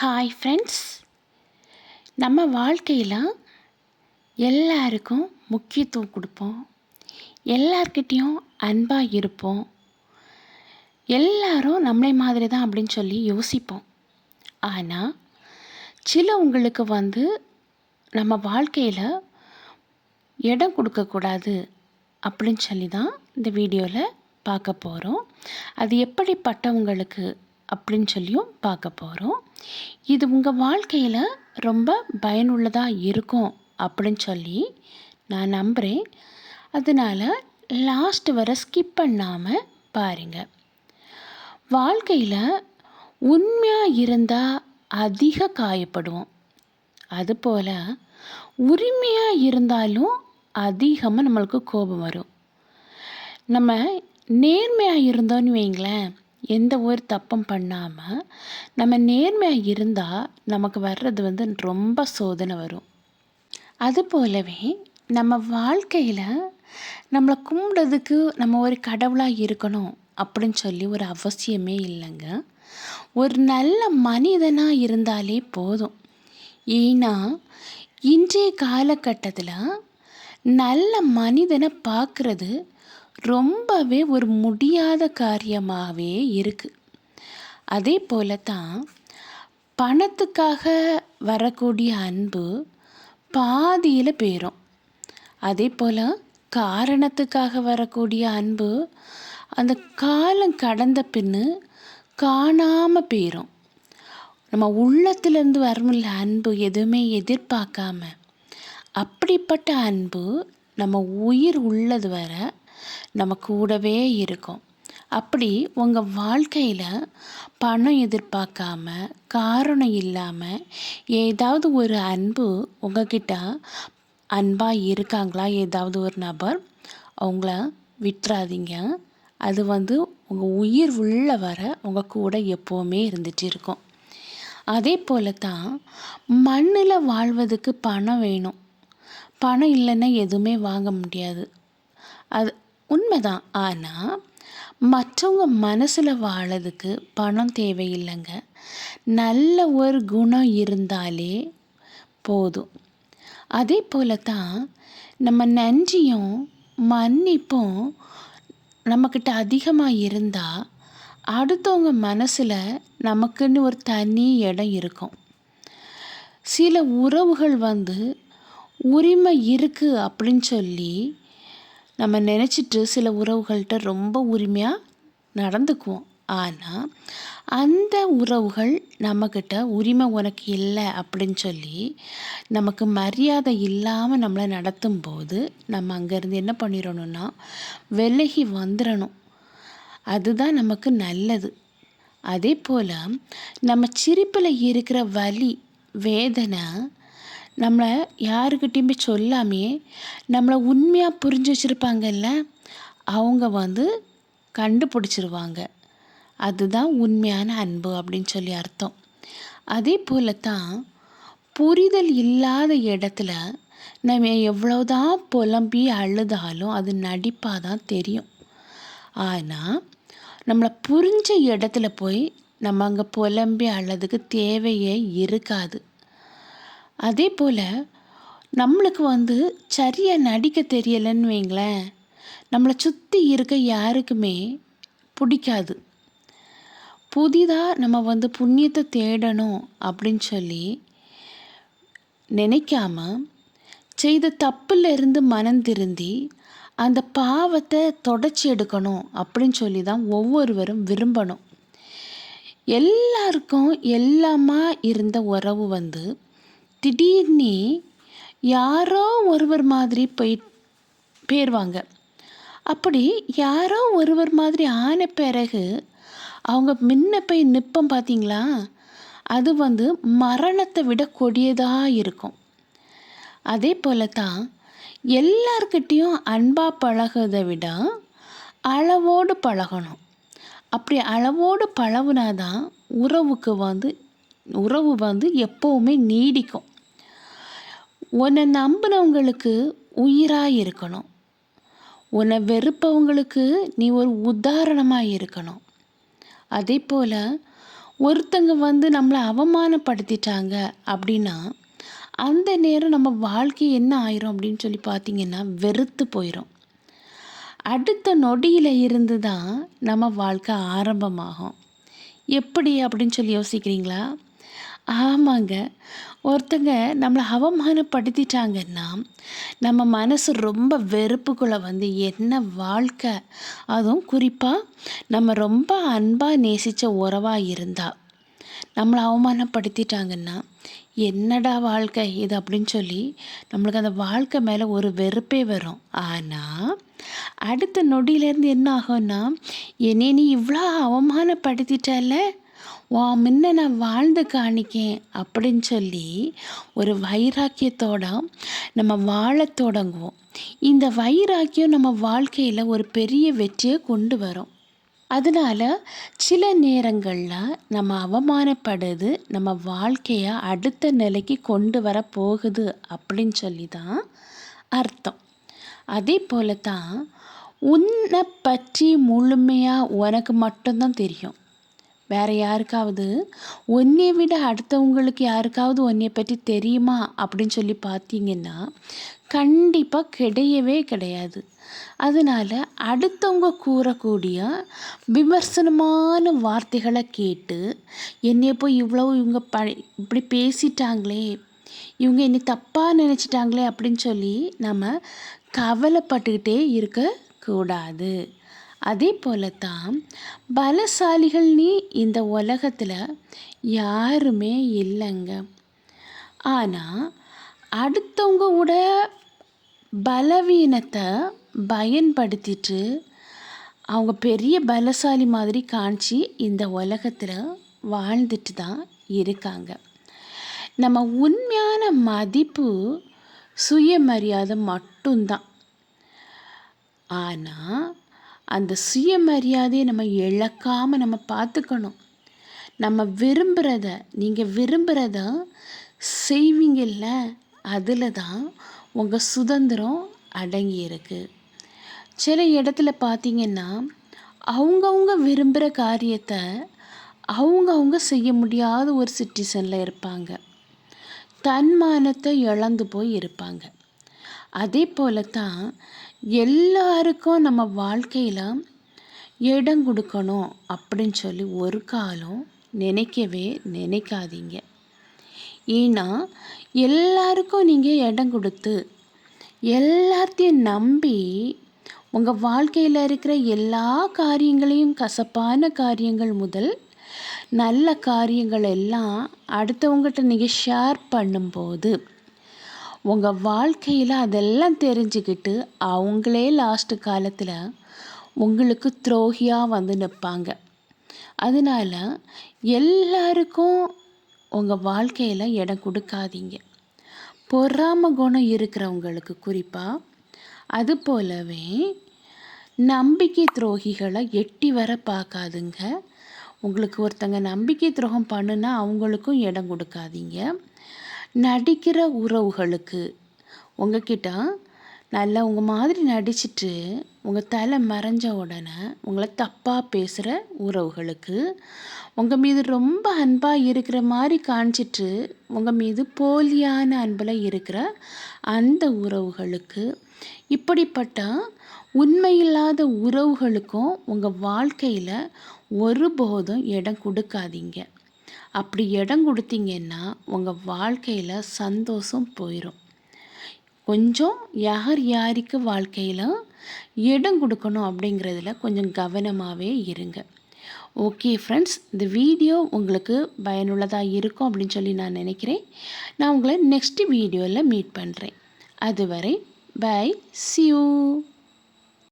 Hi friends நம்ம வாழ்க்கையில் எல்லாருக்கும் முக்கியத்துவம் கொடுப்போம். எல்லார்கிட்டேயும் அன்பாக இருப்போம். எல்லாரும் நம்மளை மாதிரி தான் அப்படின்னு சொல்லி யோசிப்போம். ஆனால் சிலவங்களுக்கு வந்து நம்ம வாழ்க்கையில் இடம் கொடுக்கக்கூடாது அப்படின்னு சொல்லி தான் இந்த வீடியோவில் பார்க்க போகிறோம் அது எப்படிப்பட்டவங்களுக்கு அப்படின்னு சொல்லியும் பார்க்க போகிறோம் இது உங்கள் வாழ்க்கையில் ரொம்ப பயனுள்ளதாக இருக்கும் அப்படின்னு சொல்லி நான் நம்புகிறேன் அதனால் லாஸ்ட் வர ஸ்கிப் பண்ணாமல் பாருங்கள் வாழ்க்கையில் உண்மையாக இருந்தால் அதிக காயப்படுவோம். அதுபோல் உரிமையாக இருந்தாலும் அதிகமாக நம்மளுக்கு கோபம் வரும். நம்ம நேர்மையாக இருந்தோன்னு வைங்களேன் எந்த ஒரு தப்பும் பண்ணாமல் நம்ம நேர்மையாக இருந்தால் நமக்கு வர்றது வந்து ரொம்ப சோதனை வரும். அது போலவே நம்ம வாழ்க்கையில் நம்மளை கும்பிடுறதுக்கு நம்ம ஒரு கடவுளாக இருக்கணும் அப்படின்னு சொல்லி ஒரு அவசியமே இல்லைங்க. ஒரு நல்ல மனிதனாக இருந்தாலே போதும். ஏன்னா இன்றைய காலகட்டத்தில் நல்ல மனிதனை பார்க்குறது ரொம்பவே ஒரு முடியாத காரியமாகவே இருக்குது அதே போல தான் பணத்துக்காக வரக்கூடிய அன்பு பாதியில் போயிடும் அதே போல் காரணத்துக்காக வரக்கூடிய அன்பு அந்த காலம் கடந்த பின்னு காணாமல் போயிடும் நம்ம உள்ளத்துலேருந்து வரும்ல அன்பு எதுவுமே எதிர்பார்க்காம அப்படிப்பட்ட அன்பு நம்ம உயிர் உள்ளது வர நம்ம கூடவே இருக்கும். அப்படி உங்கள் வாழ்க்கையில் பணம் எதிர்பார்க்காம காரணம் இல்லாமல் ஏதாவது ஒரு அன்பு உங்ககிட்ட அன்பாக இருக்காங்களா? ஏதாவது ஒரு நபர் அவங்கள விட்டுறாதீங்க. அது வந்து உங்கள் உயிர் உள்ள வர உங்கள் கூட எப்போவுமே இருந்துகிட்டு இருக்கும். அதே போல தான் மண்ணில் வாழ்வதுக்கு பணம் வேணும். பணம் இல்லைன்னா எதுவுமே வாங்க முடியாது. அது உண்மைதான். ஆனால் மற்றவங்க மனசில் வாழறதுக்கு பணம் தேவையில்லைங்க. நல்ல ஒரு குணம் இருந்தாலே போதும். அதே போல தான் நம்ம நன்றியும் மன்னிப்பும் நம்மக்கிட்ட அதிகமாக இருந்தால் அடுத்தவங்க மனசில் நமக்குன்னு ஒரு தனி இடம் இருக்கும். சில உறவுகள் வந்து உரிமை இருக்குது அப்படின்னு சொல்லி நம்ம நினச்சிட்டு சில உறவுகள்கிட்ட ரொம்ப உரிமையாக நடந்துக்குவோம். ஆனால் அந்த உறவுகள் நம்மக்கிட்ட உரிமை உனக்கு இல்லை அப்படின்னு சொல்லி நமக்கு மரியாதை இல்லாமல் நம்மளை நடத்தும் போது நம்ம அங்கேருந்து என்ன பண்ணிடணும்னா விலகி வந்துடணும். அதுதான் நமக்கு நல்லது. அதே போல் நம்ம சிரிப்பில் இருக்கிற வலி வேதனை நம்மளை யாருக்கிட்டேயுமே சொல்லாமே நம்மளை உண்மையாக புரிஞ்சு வச்சுருப்பாங்கல்ல அவங்க வந்து கண்டுபிடிச்சிருவாங்க. அதுதான் உண்மையான அன்பு அப்படின்னு சொல்லி அர்த்தம். அதே போல தான் புரிதல் இல்லாத இடத்துல நம்ம எவ்வளோதான் புலம்பி அழுதாலும் அது நடிப்பாக தான் தெரியும். ஆனால் நம்மளை புரிஞ்ச இடத்துல போய் நம்ம அங்கே புலம்பி அழுதுக்கு தேவையே இருக்காது. அதே போல் நம்மளுக்கு வந்து சரியாக நடிக்க தெரியலைன்னு வைங்களேன் நம்மளை சுற்றி இருக்க யாருக்குமே பிடிக்காது. புதிதாக நம்ம வந்து புண்ணியத்தை தேடணும் அப்படின்னு சொல்லி நினைக்காம செய்த தப்புலேருந்து இருந்து மனம் திருந்தி அந்த பாவத்தை தொடச்சி எடுக்கணும் அப்படின்னு சொல்லி தான் ஒவ்வொருவரும் விரும்பணும். எல்லாருக்கும் எல்லாமா இருந்த உறவு வந்து திடீர்னு யாரோ ஒருவர் மாதிரி போய் போயிடுவாங்க அப்படி யாரோ ஒருவர் மாதிரி ஆன பிறகு அவங்க முன்ன போய் நிற்பம் பார்த்தீங்களா அது வந்து மரணத்தை விட கொடியதாக இருக்கும். அதே போல தான் எல்லார்கிட்டேயும் அன்பாக பழகிறதை விட அளவோடு பழகணும். அப்படி அளவோடு பழகுனாதான் உறவுக்கு வந்து உறவு வந்து எப்போவுமே நீடிக்கும். உன்னை நம்பினவங்களுக்கு உயிராக இருக்கணும். உன்னை வெறுப்பவங்களுக்கு நீ ஒரு உதாரணமாக இருக்கணும். அதே போல் ஒருத்தங்க வந்து நம்மளை அவமானப்படுத்திட்டாங்க அப்படின்னா அந்த நேரம் நம்ம வாழ்க்கை என்ன ஆயிரும் அப்படின்னு சொல்லி பார்த்தீங்கன்னா வெறுத்து போயிடும் அடுத்த நொடியில் இருந்து தான் நம்ம வாழ்க்கை ஆரம்பமாகும். எப்படி அப்படின்னு சொல்லி யோசிக்கிறீங்களா? ஆமாங்க. ஒருத்தங்க நம்மளை அவமானப்படுத்திட்டாங்கன்னா நம்ம மனசு ரொம்ப வெறுப்புக்குள்ளே வந்து என்ன வாழ்க்கை? அதுவும் குறிப்பாக நம்ம ரொம்ப அன்பாக நேசித்த உறவாக இருந்தால் நம்மளை அவமானப்படுத்திட்டாங்கன்னா என்னடா வாழ்க்கை இது அப்படின்னு சொல்லி நம்மளுக்கு அந்த வாழ்க்கை மேலே ஒரு வெறுப்பே வரும். ஆனால் அடுத்த நொடியிலேருந்து என்ன ஆகும்னா என்னை நீ இவ்வளோ அவமானப்படுத்திட்டால வா முன்ன நான் வாழ்ந்து காணிக்கேன் அப்படின்னு சொல்லி ஒரு வைராக்கியத்தோட நம்ம வாழ தொடங்குவோம். இந்த வைராக்கியம் நம்ம வாழ்க்கையில் ஒரு பெரிய வெற்றியை கொண்டு வரும். அதனால் சில நேரங்களில் நம்ம அவமானப்படுது நம்ம வாழ்க்கையை அடுத்த நிலைக்கு கொண்டு வர போகுது அப்படின்னு சொல்லி தான் அர்த்தம். அதே போல தான் உன்னை பற்றி முழுமையாக உனக்கு மட்டும்தான் தெரியும். வேறு யாருக்காவது? உன்னை விட அடுத்தவங்களுக்கு யாருக்காவது உன்னை பற்றி தெரியுமா? அப்படின்னு சொல்லி பார்த்தீங்கன்னா கண்டிப்பாக கிடையவே கிடையாது. அதனால் அடுத்தவங்க கூறக்கூடிய விமர்சனமான வார்த்தைகளை கேட்டு என்னைய போய் இவ்வளோ இவங்க ப இப்படி பேசிட்டாங்களே இவங்க என்னை தப்பாக நினச்சிட்டாங்களே அப்படின்னு சொல்லி நம்ம கவலைப்பட்டுக்கிட்டே இருக்கக்கூடாது அதே போல தான் பலசாலிகள்னே இந்த உலகத்தில் யாருமே இல்லைங்க. ஆனால் அடுத்தவங்க பலவீனத்தை பயன்படுத்திட்டு அவங்க பெரிய பலசாலி மாதிரி காமிச்சு இந்த உலகத்தில் வாழ்ந்துட்டு தான் இருக்காங்க. நம்ம உண்மையான மதிப்பு சுயமரியாதை மட்டும்தான். ஆனால் அந்த சுயமரியாதையை நம்ம இழக்காமல் நம்ம பார்த்துக்கணும். நம்ம விரும்புகிறத நீங்கள் விரும்புகிறத செய்வீங்கல்ல அதில் தான் உங்கள் சுதந்திரம் அடங்கி இருக்குது சில இடத்துல பார்த்தீங்கன்னா அவங்கவுங்க விரும்புகிற காரியத்தை அவங்கவுங்க செய்ய முடியாத ஒரு சிட்டிசனில் இருப்பாங்க. தன்மானத்தை இழந்து போய் இருப்பாங்க. அதே போல தான் எல்லாருக்கும் நம்ம வாழ்க்கையில் இடம் கொடுக்கணும் அப்படின்னு சொல்லி ஒரு காலம் நினைக்கவே நினைக்காதீங்க. ஏன்னா எல்லாருக்கும் நீங்கள் இடம் கொடுத்து எல்லாத்தையும் நம்பி உங்கள் வாழ்க்கையில் இருக்கிற எல்லா காரியங்களையும் கசப்பான காரியங்கள் முதல் நல்ல காரியங்கள் எல்லாம் அடுத்தவங்ககிட்ட நீங்கள் ஷேர் பண்ணும்போது உங்கள் வாழ்க்கையில் அதெல்லாம் தெரிஞ்சுக்கிட்டு அவங்களே லாஸ்ட்டு காலத்தில் உங்களுக்கு துரோகியாக வந்து நிற்பாங்க அதனால் எல்லாருக்கும் உங்கள் வாழ்க்கையில் இடம் கொடுக்காதீங்க. பொறாம குணம் இருக்கிறவங்களுக்கு குறிப்பாக அது போலவே நம்பிக்கை துரோகிகளை எட்டி வர பார்க்காதுங்க. உங்களுக்கு ஒருத்தங்க நம்பிக்கை துரோகம் பண்ணுனா அவங்களுக்கும் இடம் கொடுக்காதீங்க. நடிக்கிற உறவுகளுக்கு உங்ககிட்ட நல்லா உங்கள் மாதிரி நடிச்சிட்டு உங்கள் தலை மறைஞ்ச உடனே உங்களை தப்பாக பேசுகிற உறவுகளுக்கு உங்கள் மீது ரொம்ப அன்பாக இருக்கிற மாதிரி காணிச்சிட்டு உங்கள் மீது போலியான அன்பில் இருக்கிற அந்த உறவுகளுக்கு இப்படிப்பட்ட உண்மையில்லாத உறவுகளுக்கும் உங்கள் வாழ்க்கையில் ஒருபோதும் இடம் கொடுக்காதீங்க. அப்படி இடம் கொடுத்தீங்கன்னா உங்கள் வாழ்க்கையில் சந்தோஷம் போயிடும் கொஞ்சம் யார் யாருக்கு வாழ்க்கையில் இடம் கொடுக்கணும் அப்படிங்கிறதுல கொஞ்சம் கவனமாகவே இருங்க. ஓகே ஃப்ரெண்ட்ஸ் இந்த வீடியோ உங்களுக்கு பயனுள்ளதாக இருக்கும் அப்படின்னு சொல்லி நான் நினைக்கிறேன். நான் உங்களை நெக்ஸ்ட் வீடியோவில் மீட் பண்ணுறேன் அதுவரை பை சியூ